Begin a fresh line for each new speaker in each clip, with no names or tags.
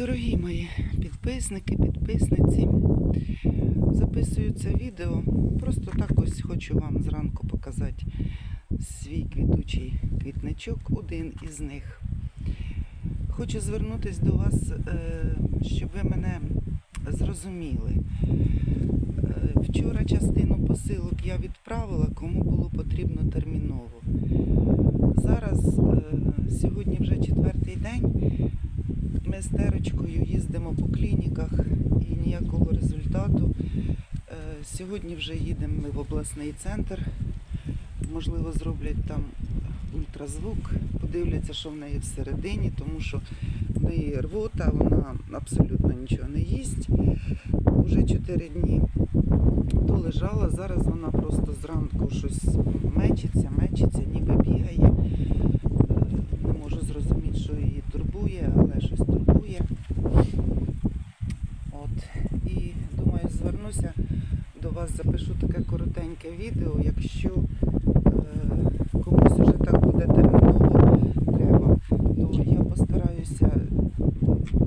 Дорогі мої підписники, підписниці, записую це відео. Просто так ось хочу вам зранку показати свій квітучий квітничок, один із них. Хочу звернутися до вас, е, щоб ви мене зрозуміли. Е, Вчора частину посилок я відправила, кому було потрібно терміново. Зараз, е, сьогодні вже четвертий день, ми з Терочкою їздимо по клініках і ніякого результату. Е, Сьогодні вже їдемо ми в обласний центр. Можливо, зроблять там ультразвук, подивляться, що в неї всередині, тому що в неї рвота, вона абсолютно нічого не їсть. Уже 4 дні то лежала, зараз вона просто зранку щось мечеться, мечеться, ніби бігає. Е, Не можу зрозуміти, що її турбує, але щось турбує. От. І думаю, звернуся до вас, запишу таке коротеньке відео. Якщо е, комусь уже так буде терміново треба, то я постараюся,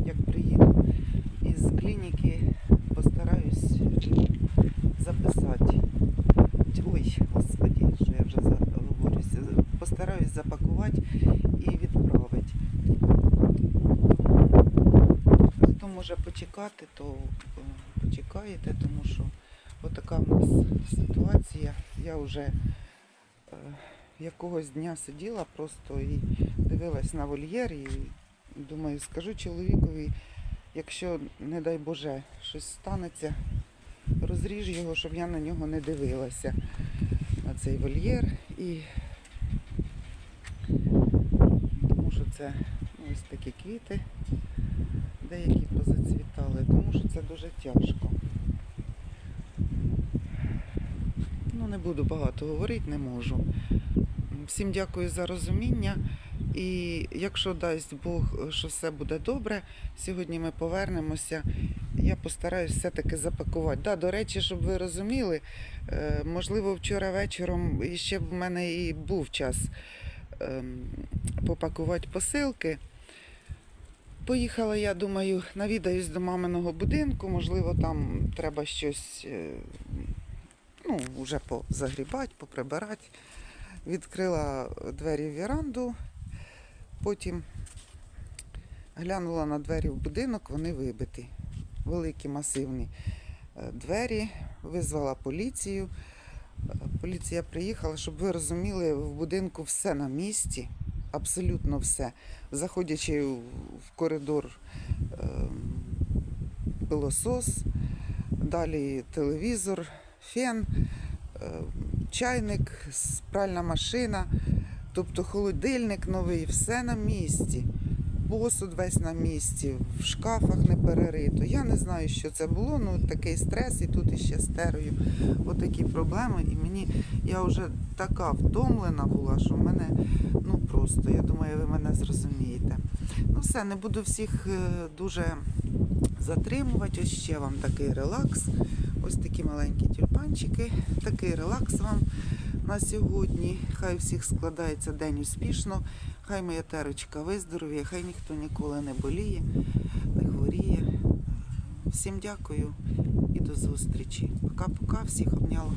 як приїду із клініки, постараюсь записати. Ой, господі, що я вже заговорюся. Постараюсь запакувати і відправити. Хто може почекати, то е, тому що отака в нас ситуація. Я вже е, якогось дня сиділа просто і дивилась на вольєр і думаю, скажу чоловікові, якщо, не дай Боже, щось станеться, розріж його, щоб я на нього не дивилася, на цей вольєр. І тому що це ну, ось такі квіти, деякі позацвітали, тому що це дуже тяжко. Ну, не буду багато говорити, не можу. Всім дякую за розуміння. І якщо дасть Бог, що все буде добре, сьогодні ми повернемося. Я постараюсь все-таки запакувати. Да, до речі, щоб ви розуміли, е, можливо, вчора вечором ще в мене і був час ем, попакувати посилки. Поїхала, я думаю, навідаюсь до маминого будинку, можливо, там треба щось е, ну, вже позагрібати, поприбирати. Відкрила двері в віранду, потім глянула на двері в будинок, вони вибиті. Великі масивні е, двері, визвала поліцію. Е, Поліція приїхала, щоб ви розуміли, в будинку все на місці, абсолютно все. Заходячи в коридор, ем, пилосос, далі телевізор, фен, е, чайник, пральна машина, тобто холодильник новий, все на місці. Посуд весь на місці, в шкафах не перерито. Я не знаю, що це було, ну такий стрес, і тут іще з терою. Отакі проблеми. І мені я вже така втомлена була, що в мене ну просто, я думаю, ви мене зрозумієте. Ну все, не буду всіх е, дуже затримувати. Ось ще вам такий релакс. Ось такі маленькі тюльпанчики. Такий релакс вам на сьогодні. Хай всіх складається день успішно. Хай моя терочка виздоров'я, хай ніхто ніколи не боліє, не хворіє. Всім дякую і до зустрічі. Пока-пока, всіх обняла.